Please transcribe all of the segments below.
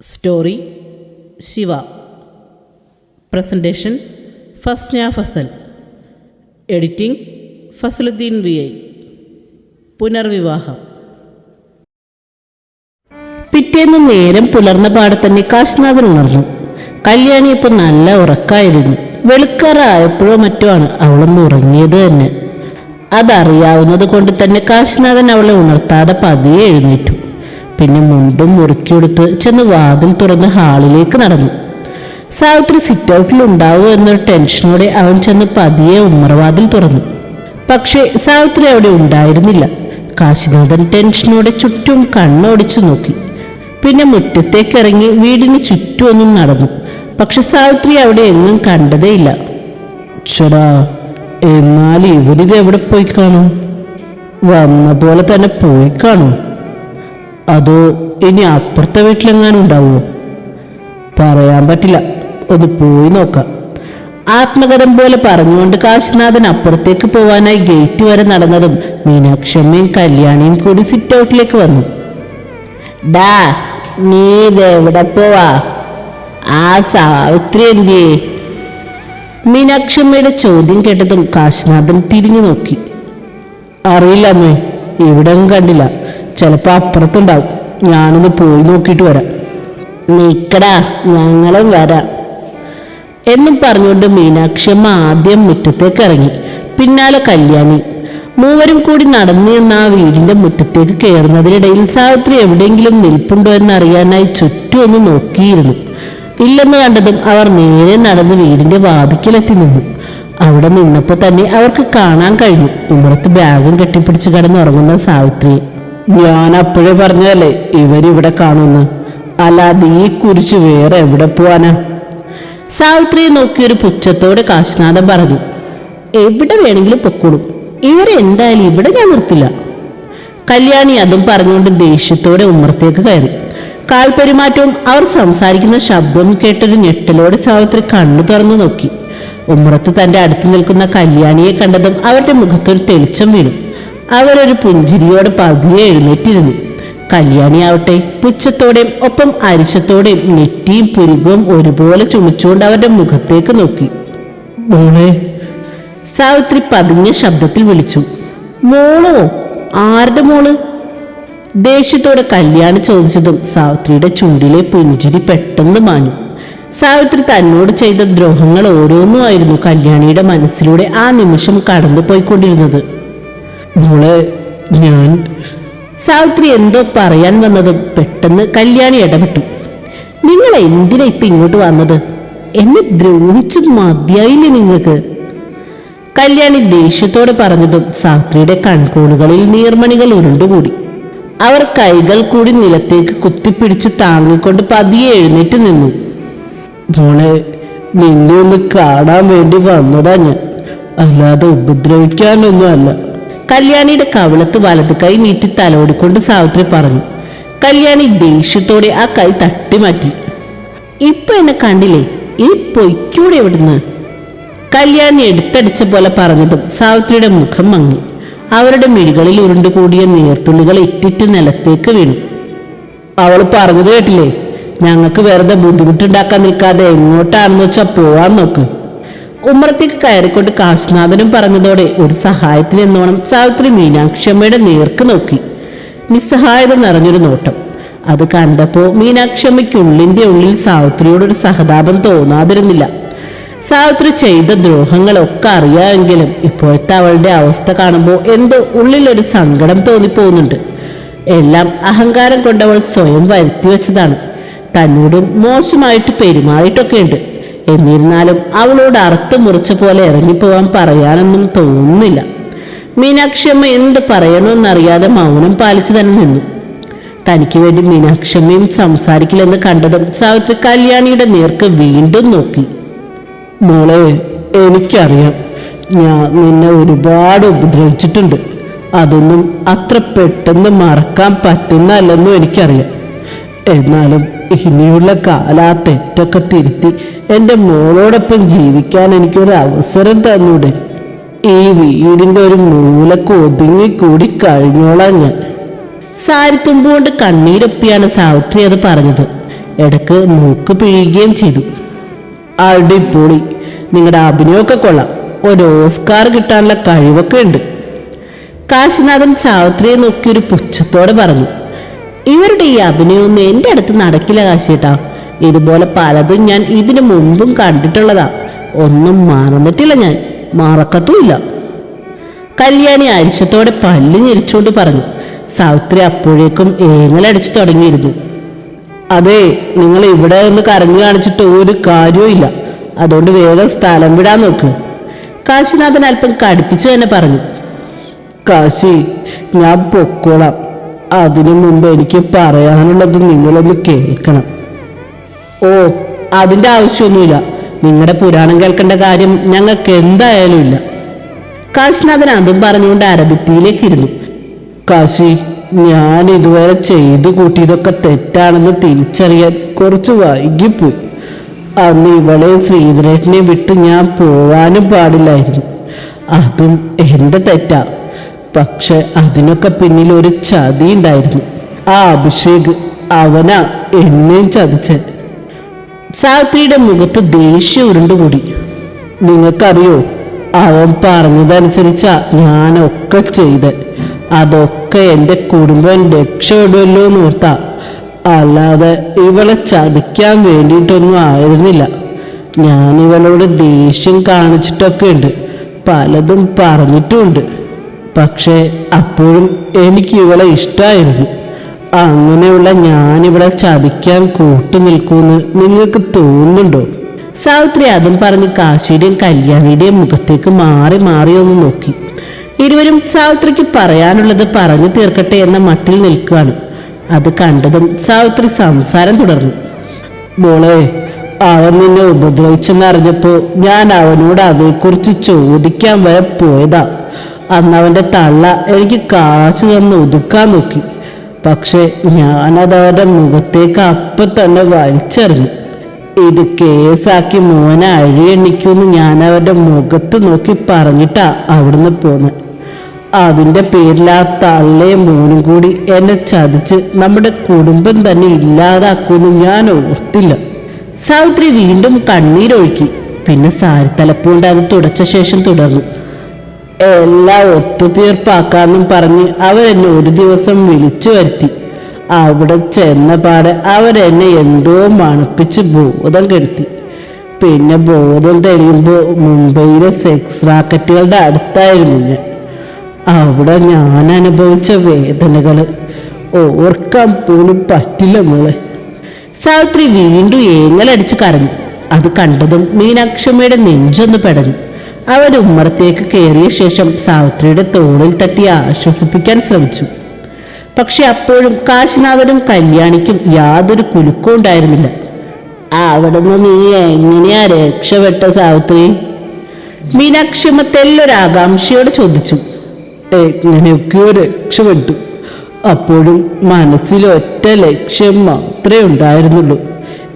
Story Shiva presentation Fasna Fasal editing Fasaluddin V I പുനർവിവാഹം പിറ്റേന്ന് നേരം പുലർന്ന പാടെ തന്നെ കാശ്നാഥൻ ഉണർന്നു. കല്യാണി ഇപ്പം നല്ല ഉറക്കായിരുന്നു. വെളുക്കാറായപ്പോഴോ മറ്റോ ആണ് അവളൊന്ന് ഉറങ്ങിയത് തന്നെ. അതറിയാവുന്നത് കൊണ്ട് തന്നെ കാശിനാഥൻ അവളെ ഉണർത്താതെ പതിയെ എഴുന്നേറ്റു. പിന്നെ മുണ്ടും മുറുക്കിയെടുത്ത് ചെന്ന് വാതിൽ തുറന്ന് ഹാളിലേക്ക് നടന്നു. സാവിത്രി സിറ്റ് ഔട്ടിൽ ഉണ്ടാവുമോ എന്നൊരു ടെൻഷനോടെ അവൻ ചെന്ന് പതിയെ ഉമ്മറവാതിൽ തുറന്നു. പക്ഷേ സാവിത്രി അവിടെ ഉണ്ടായിരുന്നില്ല. കാശിനാഥൻ ടെൻഷനോടെ ചുറ്റും കണ്ണോടിച്ചു നോക്കി. പിന്നെ മുറ്റത്തേക്ക് ഇറങ്ങി വീടിന് ചുറ്റുമൊന്നും നടന്നു. പക്ഷെ സാവിത്രി അവിടെ എങ്ങും കണ്ടതേയില്ല. ചടാ എന്നാൽ ഇവരിത് എവിടെ പോയി കാണും? വന്ന പോലെ തന്നെ പോയി കാണും. അതോ ഇനി അപ്പുറത്തെ വീട്ടിലെങ്ങാനും ഉണ്ടാവുമോ? പറയാൻ പറ്റില്ല. ഒന്ന് പോയി നോക്കാം. ആത്മകഥം പോലെ പറഞ്ഞുകൊണ്ട് കാശിനാഥൻ അപ്പുറത്തേക്ക് പോവാനായി ഗേറ്റ് വരെ നടന്നതും മീനാക്ഷമ്മയും കല്യാണിയും കൂടി സിറ്റ് ഔട്ടിലേക്ക് വന്നു. ഡാ നീ ഇതെവിടെ പോവാ? ആ സാവിത്രി എന്തിയേ? മീനാക്ഷമ്മയുടെ ചോദ്യം കേട്ടതും കാശിനാഥൻ തിരിഞ്ഞു നോക്കി. അറിയില്ല അമ്മേ ഇവിടെ കണ്ടില്ല. ചിലപ്പോ അപ്പുറത്തുണ്ടാവും. ഞാനൊന്ന് പോയി നോക്കിയിട്ട് വരാം. നീക്കടാ ഞങ്ങളും വരാം. എന്നും പറഞ്ഞുകൊണ്ട് മീനാക്ഷിയമ്മ ആദ്യം മുറ്റത്തേക്ക് ഇറങ്ങി. പിന്നാലെ കല്യാണി. മൂവരും കൂടി നടന്നു എന്ന ആ വീടിന്റെ മുറ്റത്തേക്ക് കയറുന്നതിനിടയിൽ സാവിത്രി എവിടെയെങ്കിലും നിൽപ്പുണ്ടോ എന്നറിയാനായി ചുറ്റും ഒന്ന് നോക്കിയിരുന്നു. ഇല്ലെന്ന് കണ്ടതും അവർ നേരെ നടന്ന് വീടിന്റെ വാതിക്കലെത്തി നിന്നു. അവിടെ നിന്നപ്പോൾ തന്നെ അവർക്ക് കാണാൻ കഴിഞ്ഞു. ഉമ്മറത്ത് ബാഗും കെട്ടിപ്പിടിച്ച് കിടന്നുറങ്ങുന്ന സാവിത്രിയെ ഞാൻ അപ്പോഴേ പറഞ്ഞതല്ലേ ഇവരിവിടെ കാണുന്നു അല്ലാതെ ഈ കുരിച്ച് വേറെ എവിടെ പോവാനാ? സാവിത്രിയെ നോക്കിയൊരു പുച്ഛത്തോടെ കാശ്നാഥൻ പറഞ്ഞു എവിടെ വേണമെങ്കിലും പൊക്കോളും. ഇവരെ എന്തായാലും ഇവിടെ ഞാൻ നിർത്തില്ല. കല്യാണി അതും പറഞ്ഞുകൊണ്ട് ദേഷ്യത്തോടെ ഉമ്മറത്തേക്ക് കയറി. കാൽപെരുമാറ്റവും അവർ സംസാരിക്കുന്ന ശബ്ദവും കേട്ടൊരു ഞെട്ടലോടെ സാവിത്രി കണ്ണു തുറന്നു നോക്കി. ഉമ്മറത്ത് തന്റെ അടുത്ത് നിൽക്കുന്ന കല്യാണിയെ കണ്ടതും അവരുടെ മുഖത്തൊരു തെളിച്ചം വീണു. അവരൊരു പുഞ്ചിരിയോട് പതിയെ എഴുന്നേറ്റിരുന്നു. കല്യാണിയാവട്ടെ പുച്ഛത്തോടെയും ഒപ്പം അരിശത്തോടെയും നെറ്റിയും പുരുകവും ഒരുപോലെ ചുമിച്ചുകൊണ്ട് അവരുടെ മുഖത്തേക്ക് നോക്കി. മോളെ. സാവിത്രി പതിഞ്ഞ ശബ്ദത്തിൽ വിളിച്ചു. മോളോ? ആരുടെ മോൾ? ദേഷ്യത്തോടെ കല്യാണം ചോദിച്ചതും സാവിത്രിയുടെ ചുണ്ടിലെ പുഞ്ചിരി പെട്ടെന്ന് മാഞ്ഞു. സാവിത്രി തന്നോട് ചെയ്ത ദ്രോഹങ്ങൾ ഓരോന്നുമായിരുന്നു കല്യാണിയുടെ മനസ്സിലൂടെ ആ നിമിഷം കടന്നു പോയിക്കൊണ്ടിരുന്നത് മോളെ ഞാൻ സാവിത്രി എന്തോ പറയാൻ വന്നതും പെട്ടെന്ന് കല്യാണി ഇടപെട്ടു. നിങ്ങൾ എന്തിനാ ഇപ്പൊ ഇങ്ങോട്ട് വന്നത്? എന്നെ ദ്രോഹിച്ചു മതിയായില്ലേ നിങ്ങൾക്ക്? കല്യാണി ദേഷ്യത്തോടെ പറഞ്ഞതും സാവിത്രിയുടെ കൺകോണുകളിൽ നീർമണികൾ ഉരുണ്ടുകൂടി. അവർ കൈകൾ കൂടി നിലത്തേക്ക് കുത്തിപ്പിടിച്ച് താങ്ങിക്കൊണ്ട് പതിയെ എഴുന്നേറ്റ് നിന്നു. മോളെ നിന്നെ ഒന്ന് കാണാൻ വേണ്ടി വന്നതാ ഞാൻ. അല്ലാതെ ഉപദ്രവിക്കാനൊന്നും അല്ല. കല്യാണിയുടെ കവിളത്ത് വലത് കൈ നീട്ടി തലോടിക്കൊണ്ട് സാവിത്രി പറഞ്ഞു. കല്യാണി ദേഷ്യത്തോടെ ആ കൈ തട്ടി മാറ്റി ഇപ്പൊ എന്നെ കണ്ടില്ലേ? ഈ പൊയ്ക്കൂടെ എവിടുന്ന്? കല്യാണി എടുത്തടിച്ച പോലെ പറഞ്ഞതും സാവിത്രിയുടെ മുഖം മങ്ങി. അവരുടെ മിഴികളിൽ ഉരുണ്ടുകൂടിയ നീർത്തുള്ളികൾ ഇറ്റിറ്റ് നിലത്തേക്ക് വീണു. അവൾ പറഞ്ഞത് കേട്ടില്ലേ? ഞങ്ങൾക്ക് വെറുതെ ബുദ്ധിമുട്ടുണ്ടാക്കാൻ നിൽക്കാതെ എങ്ങോട്ടാണെന്ന് വെച്ചാൽ പോവാൻ നോക്ക്. ഉമ്മറത്തേക്ക് കയറിക്കൊണ്ട് കാശ്നാഥനും പറഞ്ഞതോടെ ഒരു സഹായത്തിന് എന്നോണം സാവിത്രി മീനാക്ഷമ്മയുടെ നേർക്ക് നോക്കി. നിസ്സഹായത നിറഞ്ഞൊരു നോട്ടം. അത് കണ്ടപ്പോൾ മീനാക്ഷമ്മയ്ക്ക് ഉള്ളിന്റെ ഉള്ളിൽ സാവിത്രിയോടൊരു സഹതാപം തോന്നാതിരുന്നില്ല. സാവിത്രി ചെയ്ത ദ്രോഹങ്ങളൊക്കെ അറിയാമെങ്കിലും ഇപ്പോഴത്തെ അവളുടെ അവസ്ഥ കാണുമ്പോൾ എന്തോ ഉള്ളിലൊരു സങ്കടം തോന്നിപ്പോകുന്നുണ്ട്. എല്ലാം അഹങ്കാരം കൊണ്ടവൾ സ്വയം വരുത്തി വെച്ചതാണ്. തന്നോടും മോശമായിട്ട് പെരുമാറിയിട്ടൊക്കെ ഉണ്ട്. എന്നിരുന്നാലും അവളോട് അറുത്ത് മുറിച്ച പോലെ ഇറങ്ങിപ്പോവാൻ പറയാനൊന്നും തോന്നുന്നില്ല. മീനാക്ഷിയമ്മ എന്ത് പറയണമെന്നറിയാതെ മൗനം പാലിച്ചു തന്നെ നിന്നു. തനിക്ക് വേണ്ടി മീനാക്ഷമ്മയും സംസാരിക്കില്ലെന്ന് കണ്ടതും സാവിത്രി കല്യാണിയുടെ നേർക്ക് വീണ്ടും നോക്കി. മോളെ എനിക്കറിയാം. ഞാൻ നിന്നെ ഒരുപാട് ഉപദ്രവിച്ചിട്ടുണ്ട്. അതൊന്നും അത്ര പെട്ടെന്ന് മറക്കാൻ പറ്റുന്നല്ലെന്നും എനിക്കറിയാം. എന്നാലും ഇനിയുള്ള കാലാ തെറ്റൊക്കെ തിരുത്തി എന്റെ മോളോടൊപ്പം ജീവിക്കാൻ എനിക്കൊരു അവസരം തന്നൂടെ. ഈ വീടിന്റെ ഒരു മൂലക്ക് ഒതുങ്ങി കൂടി കഴിഞ്ഞോളാം ഞാൻ. സാരി കൊണ്ട് കണ്ണീരൊപ്പിയാണ് സാവിത്രി അത് പറഞ്ഞത്. ഇടയ്ക്ക് മൂക്ക് പിഴിയുകയും ചെയ്തു. അടിപൊളി. നിങ്ങളുടെ അഭിനയമൊക്കെ കൊള്ളാം. ഒരു ഓസ്കാർ കിട്ടാനുള്ള കഴിവൊക്കെ ഉണ്ട്. കാശിനാഥൻ സാവിത്രിയെ നോക്കി ഒരു പുച്ഛത്തോടെ പറഞ്ഞു ഇവരുടെ ഈ അഭിനയമൊന്നും എന്റെ അടുത്ത് നടക്കില്ല കാശിട്ടാ ഇതുപോലെ പലതും ഞാൻ ഇതിനു മുമ്പും കണ്ടിട്ടുള്ളതാ. ഒന്നും മറന്നിട്ടില്ല ഞാൻ. മറക്കത്തുമില്ല. കല്യാണി അരിശത്തോടെ പല്ല് ഞെരിച്ചുകൊണ്ട് പറഞ്ഞു സാവിത്രി അപ്പോഴേക്കും ഏങ്ങലടിച്ചു തുടങ്ങിയിരുന്നു. അതെ നിങ്ങൾ ഇവിടെ നിന്ന് കരഞ്ഞു കാണിച്ചിട്ട് ഒരു കാര്യവും അതുകൊണ്ട് വേഗം സ്ഥലം വിടാൻ നോക്ക്. കാശിനാഥൻ അല്പം കടുപ്പിച്ചു തന്നെ പറഞ്ഞു. കാശി ഞാൻ പൊക്കോളാം. അതിനു മുമ്പ് എനിക്ക് പറയാനുള്ളത് നിങ്ങളൊന്ന് കേൾക്കണം. ഓ അതിന്റെ ആവശ്യമൊന്നുമില്ല. നിങ്ങളുടെ പുരാണം കേൾക്കേണ്ട കാര്യം ഞങ്ങൾക്ക് എന്തായാലും ഇല്ല. കാശിനാഥൻ അതും പറഞ്ഞുകൊണ്ട് അരബിത്തിയിലേക്ക് ഇരുന്നു. കാശി ഞാൻ ഇതുവരെ ചെയ്തു കൂട്ടിയതൊക്കെ തെറ്റാണെന്ന് തിരിച്ചറിയാൻ കുറച്ച് വൈകിപ്പോയി. അന്ന് ഇവളെ ശ്രീധരേട്ടനെ വിട്ട് ഞാൻ പോവാനും പാടില്ലായിരുന്നു. അതും എന്റെ തെറ്റാ. പക്ഷെ അതിനൊക്കെ പിന്നിൽ ഒരു ചതി ഉണ്ടായിരുന്നു. ആ അഭിഷേക് അവനാ എന്നെയും ചതിച്ച. സാവിത്രിയുടെ മുഖത്ത് ദേഷ്യം ഉരുണ്ടുകൂടി. നിങ്ങൾക്കറിയോ അവൻ പറഞ്ഞതനുസരിച്ചാ ഞാനൊക്കെ ചെയ്ത്. അതൊക്കെ എന്റെ കുടുംബം രക്ഷപ്പെടുമല്ലോ എന്ന് ഓർത്താ. അല്ലാതെ ഇവളെ ചതിക്കാൻ വേണ്ടിയിട്ടൊന്നും ആയിരുന്നില്ല. ഞാൻ ഇവളോട് ദേഷ്യം കാണിച്ചിട്ടൊക്കെ ഉണ്ട്. പലതും പറഞ്ഞിട്ടുമുണ്ട് പക്ഷേ അപ്പോഴും എനിക്ക് ഇവളെ ഇഷ്ടമായിരുന്നു അങ്ങനെയുള്ള ഞാനിവിടെ ചതിക്കാൻ കൂട്ടു നിൽക്കുമെന്ന് നിങ്ങൾക്ക് തോന്നുന്നുണ്ടോ? സാവിത്രി അതും പറഞ്ഞ് കാശിയുടെയും കല്യാണിയുടെയും മുഖത്തേക്ക് മാറി മാറി ഒന്ന് നോക്കി. ഇരുവരും സാവിത്രിക്ക് പറയാനുള്ളത് പറഞ്ഞു തീർക്കട്ടെ എന്ന മട്ടിൽ നിൽക്കുകയാണ് അത് കണ്ടതും സാവിത്രി സംസാരം തുടർന്നു. മോളെ അവൻ നിന്നെ ഉപദ്രവിച്ചെന്നറിഞ്ഞപ്പോ ഞാൻ അവനോട് അതേക്കുറിച്ച് ചോദിക്കാൻ വരെ പോയതാ. അന്ന് അവന്റെ തള്ള എനിക്ക് കാശ് തന്ന് ഒതുക്കാൻ നോക്കി. പക്ഷെ ഞാനത് അവന്റെ മുഖത്തേക്ക് അപ്പം തന്നെ വലിച്ചെറിഞ്ഞു. ഇത് കേസാക്കി മോനെ അഴിയെണ്ണിക്കുമെന്ന് ഞാൻ അവരുടെ മുഖത്ത് നോക്കി പറഞ്ഞിട്ടാ അവിടുന്ന് പോന്ന്. അതിന്റെ പേരിൽ ആ തള്ളയും മോനും കൂടി എന്നെ ചതിച്ച് നമ്മുടെ കുടുംബം തന്നെ ഇല്ലാതാക്കുമെന്ന് ഞാൻ ഓർത്തില്ല. സാവിത്രി വീണ്ടും കണ്ണീരൊഴുക്കി. പിന്നെ സാരി തലപ്പുകൊണ്ട് അത് തുടച്ച ശേഷം തുടർന്നു. എല്ലാം ഒത്തുതീർപ്പാക്കാന്നും പറഞ്ഞ് അവരെന്നെ ഒരു ദിവസം വിളിച്ചു വരുത്തി. അവിടെ ചെന്ന പാടെ അവരെന്നെ എന്തോ മണപ്പിച്ച് ബോധം കെടുത്തി. പിന്നെ ബോധം തെളിയുമ്പോൾ മുംബൈയിലെ സെക്സ് റാക്കറ്റുകളുടെ അടുത്തായിരുന്നു ഞാൻ. അവിടെ ഞാൻ അനുഭവിച്ച വേദനകൾ ഓർക്കാൻ പോലും പറ്റില്ല മോളെ. സാവിത്രി വീണ്ടും ഏങ്ങലടിച്ച് കരഞ്ഞു. അത് കണ്ടതും മീനാക്ഷമ്മയുടെ നെഞ്ചൊന്ന് പെടഞ്ഞു. അവർ ഉമ്മറത്തേക്ക് കയറിയ ശേഷം സാവിത്രിയുടെ തോളിൽ തട്ടി ആശ്വസിപ്പിക്കാൻ ശ്രമിച്ചു. പക്ഷെ അപ്പോഴും കാശിനാഥനും കല്യാണിക്കും യാതൊരു കുലുക്കവും ഉണ്ടായിരുന്നില്ല. അവിടെ നിന്ന് നീ എങ്ങനെയാ രക്ഷപ്പെട്ട സാവിത്രി? മീനാക്ഷിമത്തെല്ലൊരാകാംക്ഷയോട് ചോദിച്ചു. എങ്ങനെയൊക്കെയോ രക്ഷപ്പെട്ടു. അപ്പോഴും മനസ്സിൽ ഒറ്റ ലക്ഷ്യം മാത്രമേ ഉണ്ടായിരുന്നുള്ളൂ.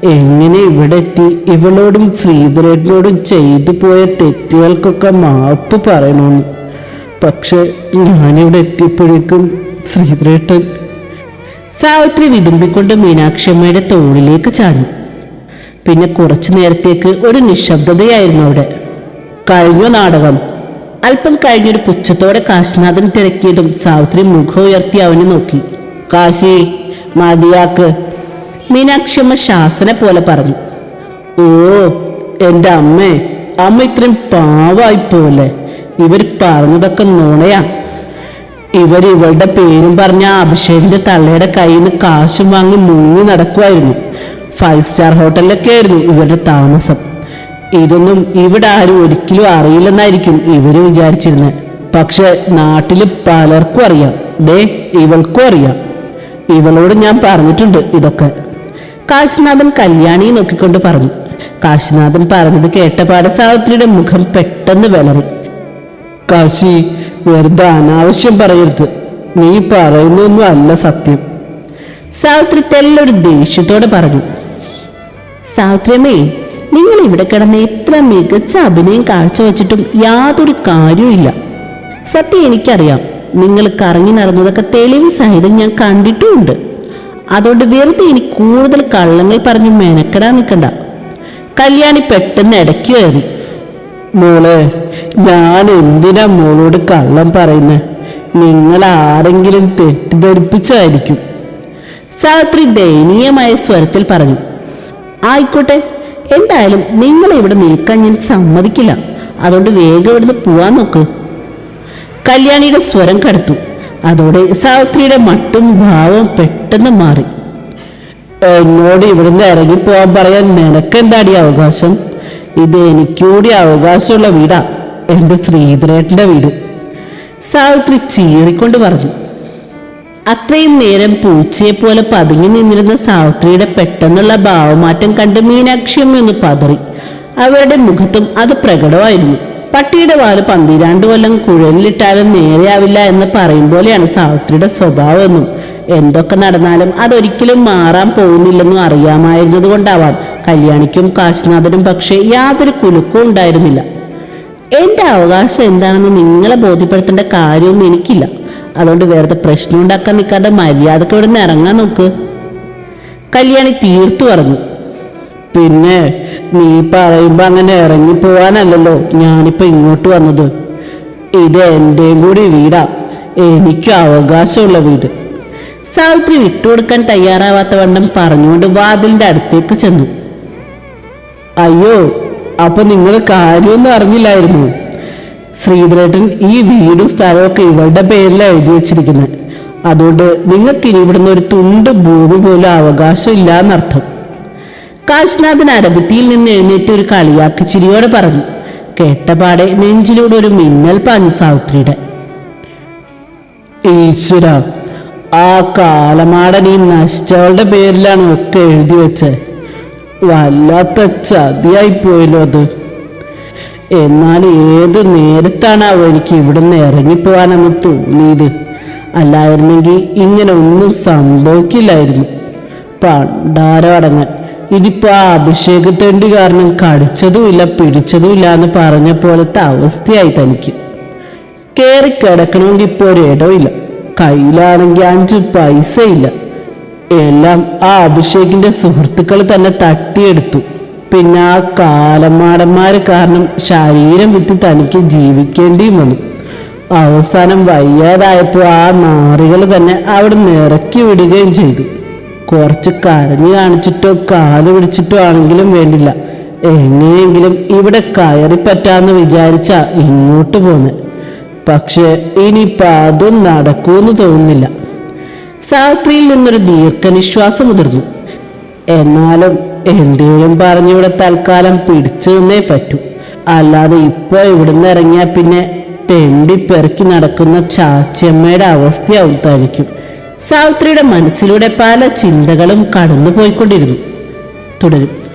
എങ്ങനെ ഇവിടെ എത്തി ഇവളോടും ശ്രീധരനോടും ചെയ്തു പോയ തെറ്റുകൾക്കൊക്കെ മാപ്പ് പറയണമെന്ന് പക്ഷെ ഞാനിവിടെ എത്തിയപ്പോഴേക്കും ശ്രീധരേട്ടൻ സാവിത്രി വിതുമ്പിക്കൊണ്ട് മീനാക്ഷിയമ്മയുടെ തോളിലേക്ക് ചാഞ്ഞു പിന്നെ കുറച്ചു നേരത്തേക്ക് ഒരു നിശബ്ദതയായിരുന്നു അവിടെ. കഴിഞ്ഞു നാടകം? അല്പം കഴിഞ്ഞൊരു പുച്ഛത്തോടെ കാശിനാഥൻ തിരക്കിയതും സാവിത്രി മുഖം ഉയർത്തി അവനെ നോക്കി. കാശി മതിയാക്ക് മീനാക്ഷിയമ്മ ശാസന പോലെ പറഞ്ഞു. ഓ എന്റെ അമ്മേ അമ്മ ഇത്രയും പാവായി പോലെ ഇവർ പറഞ്ഞതൊക്കെ നുണയാ. ഇവർ ഇവളുടെ പേരും പറഞ്ഞ അഭിഷേകിന്റെ തള്ളയുടെ കയ്യിൽ നിന്ന് കാശും വാങ്ങി മുങ്ങി നടക്കുമായിരുന്നു ഫൈവ് സ്റ്റാർ ഹോട്ടലിലൊക്കെ ആയിരുന്നു ഇവരുടെ താമസം. ഇതൊന്നും ഇവിടെ ആരും ഒരിക്കലും അറിയില്ലെന്നായിരിക്കും ഇവർ വിചാരിച്ചിരുന്നത് പക്ഷെ നാട്ടിൽ പലർക്കും അറിയാം. ദേ ഇവൾക്കും അറിയാം. ഇവളോട് ഞാൻ പറഞ്ഞിട്ടുണ്ട് ഇതൊക്കെ. കാശിനാഥൻ കല്യാണിയെ നോക്കിക്കൊണ്ട് പറഞ്ഞു. കാശിനാഥൻ പറഞ്ഞത് കേട്ടപാടെ സാവിത്രിയുടെ മുഖം പെട്ടെന്ന് വിളറി. കാശി വെറുതെ അനാവശ്യം പറയരുത്. നീ പറയുന്നൊന്നും അല്ല സത്യം. സാവിത്രി തെല്ലൊരു ദേഷ്യത്തോടെ പറഞ്ഞു. സാവിത്രിയമ്മേ നിങ്ങൾ ഇവിടെ കിടന്ന് എത്ര മികച്ച അഭിനയം കാഴ്ചവെച്ചിട്ടും യാതൊരു കാര്യവുമില്ല സത്യം എനിക്കറിയാം. നിങ്ങൾ കറങ്ങി നടന്നതൊക്കെ തെളിവ് സഹിതം ഞാൻ കണ്ടിട്ടുമുണ്ട്. അതുകൊണ്ട് വെറുതെ ഇനി കൂടുതൽ കള്ളങ്ങൾ പറഞ്ഞ് മെനക്കെടാൻ നിൽക്കണ്ട. കല്യാണി പെട്ടെന്ന് ഇടയ്ക്ക് കയറി. മോളെ ഞാൻ എന്തിനാ മോളോട് കള്ളം പറയുന്നത് നിങ്ങൾ ആരെങ്കിലും തെറ്റിദ്ധരിപ്പിച്ചായിരിക്കും. സാവിത്രി ദയനീയമായ സ്വരത്തിൽ പറഞ്ഞു ആയിക്കോട്ടെ എന്തായാലും നിങ്ങൾ ഇവിടെ നിൽക്കാൻ ഞാൻ സമ്മതിക്കില്ല. അതുകൊണ്ട് വേഗം ഇവിടുന്ന് പോവാൻ നോക്ക്. കല്യാണിയുടെ സ്വരം കടുത്തു. അതോടെ സാവിത്രിയുടെ മട്ടും ഭാവവും പെട്ടെന്ന് മാറി. എന്നോട് ഇവിടുന്ന് ഇറങ്ങിപ്പോവാൻ പറയാൻ നിനക്കെന്താടി അവകാശം? ഇത് എനിക്കൂടി അവകാശമുള്ള വീടാ. എന്റെ ശ്രീധരേട്ടന്റെ വീട്. സാവിത്രി ചീറിക്കൊണ്ട് പറഞ്ഞു. അത്രയും നേരം പൂച്ചയെ പോലെ പതുങ്ങി നിന്നിരുന്ന സാവിത്രിയുടെ പെട്ടെന്നുള്ള ഭാവമാറ്റം കണ്ട് മീനാക്ഷി അമ്മ ഒന്ന് പതറി. അവരുടെ മുഖത്തും അത് പ്രകടമായിരുന്നു. പട്ടിയുടെ വാൽ പന്തിരാണ്ട് കൊല്ലം കുഴലിലിട്ടാലും നേരെയാവില്ല എന്ന് പറയും പോലെയാണ് സാവിത്രിയുടെ സ്വഭാവമെന്നും. എന്തൊക്കെ നടന്നാലും അതൊരിക്കലും മാറാൻ പോകുന്നില്ലെന്നും അറിയാമായിരുന്നത് കൊണ്ടാവാം കല്യാണിക്കും കാശിനാഥനും പക്ഷേ യാതൊരു കുലുക്കവും ഉണ്ടായിരുന്നില്ല. എന്റെ അവകാശം എന്താണെന്ന് നിങ്ങളെ ബോധ്യപ്പെടുത്തേണ്ട കാര്യമൊന്നും എനിക്കില്ല. അതുകൊണ്ട് വേറെ പ്രശ്നം ഉണ്ടാക്കാൻ നിൽക്കാതെ മര്യാദയ്ക്ക് ഇവിടെ നിന്ന് ഇറങ്ങാൻ നോക്ക്. കല്യാണി തീർത്തു പറഞ്ഞു. പിന്നെ നീ പറയുമ്പോ അങ്ങനെ ഇറങ്ങി പോവാനല്ലല്ലോ ഞാനിപ്പോ ഇങ്ങോട്ട് വന്നത്. ഇത് എന്റെയും കൂടി വീടാ. എനിക്ക് അവകാശമുള്ള വീട്. സാവിത്രി വിട്ടുകൊടുക്കാൻ തയ്യാറാവാത്ത വണ്ണം പറഞ്ഞുകൊണ്ട് വാതിലിന്റെ അടുത്തേക്ക് ചെന്നു. അയ്യോ അപ്പൊ നിങ്ങൾ കാര്യമൊന്നും അറിഞ്ഞില്ലായിരുന്നു. ശ്രീധരേട്ടൻ ഈ വീടും സ്ഥലമൊക്കെ ഇവളുടെ പേരിലാണ് എഴുതി വെച്ചിരിക്കുന്നത്. അതുകൊണ്ട് നിങ്ങൾക്ക് ഇനി ഇവിടുന്ന് ഒരു തുണ്ട് ഭൂമി പോലും അവകാശം ഇല്ല എന്നർത്ഥം കാശിനാഥൻ അരബത്തിയിൽ നിന്ന് എഴുന്നേറ്റ് ഒരു കളിയാക്കി ചിരിയോടെ പറഞ്ഞു കേട്ടപാടെ നെഞ്ചിലൂടെ ഒരു മിന്നൽ പാഞ്ഞു സാവിത്രിയുടെ. ഈശ്വര ആ കാലമാടൻ ഈ നശിച്ചവളുടെ പേരിലാണ് ഒക്കെ എഴുതി വെച്ചത്. വല്ലാത്ത ചതിയായി പോയല്ലോ അത്. എന്നാൽ ഏത് നേരത്താണ് എനിക്ക് ഇവിടുന്ന് ഇറങ്ങിപ്പോവാനെന്ന് തോന്നിയത്. അല്ലായിരുന്നെങ്കിൽ ഇങ്ങനെ ഒന്നും സംഭവിക്കില്ലായിരുന്നു. പണ്ടാരടങ്ങാൻ ഇതിപ്പോ ആ അഭിഷേകത്തേണ്ടി കാരണം കടിച്ചതുമില്ല പിടിച്ചതുമില്ല എന്ന് പറഞ്ഞ പോലത്തെ അവസ്ഥയായി തനിക്ക്. കയറി കിടക്കണമെങ്കിൽ ഇപ്പോൾ ഒരു ഇടമില്ല കയ്യിലാണെങ്കിൽ അഞ്ച് പൈസ ഇല്ല എല്ലാം ആ അഭിഷേകിന്റെ സുഹൃത്തുക്കൾ തന്നെ തട്ടിയെടുത്തു. പിന്നെ ആ കാലമാടന്മാര് കാരണം ശരീരം വിട്ട് തനിക്ക് ജീവിക്കേണ്ടിയും വന്നു അവസാനം വയ്യാതായപ്പോൾ ആ നാറികൾ തന്നെ അവിടെ നിറക്കി വിടുകയും ചെയ്തു. കുറച്ച് കരഞ്ഞു കാണിച്ചിട്ടോ കാൽ പിടിച്ചിട്ടോ ആണെങ്കിലും വേണ്ടില്ല. എങ്ങനെയെങ്കിലും ഇവിടെ കയറി പറ്റാന്ന് വിചാരിച്ച ഇങ്ങോട്ട് പോന്നെ. പക്ഷെ ഇനിയിപ്പോൾ അതും നടക്കൂന്ന് തോന്നുന്നില്ല. സാവിത്രിയിൽ നിന്നൊരു ദീർഘനിശ്വാസം ഉതിർന്നു എന്നാലും എന്തേലും പറഞ്ഞിവിടെ തൽക്കാലം പിടിച്ചു നിന്നേ പറ്റൂ. അല്ലാതെ ഇപ്പോൾ ഇവിടുന്ന് ഇറങ്ങിയാൽ പിന്നെ തെണ്ടി പെറുക്കി നടക്കുന്ന ചാച്ചിയമ്മയുടെ അവസ്ഥയാവും തനിക്കും. സാവിത്രിയുടെ മനസ്സിലൂടെ പല ചിന്തകളും കടന്നു പോയിക്കൊണ്ടിരുന്നു തുടരും.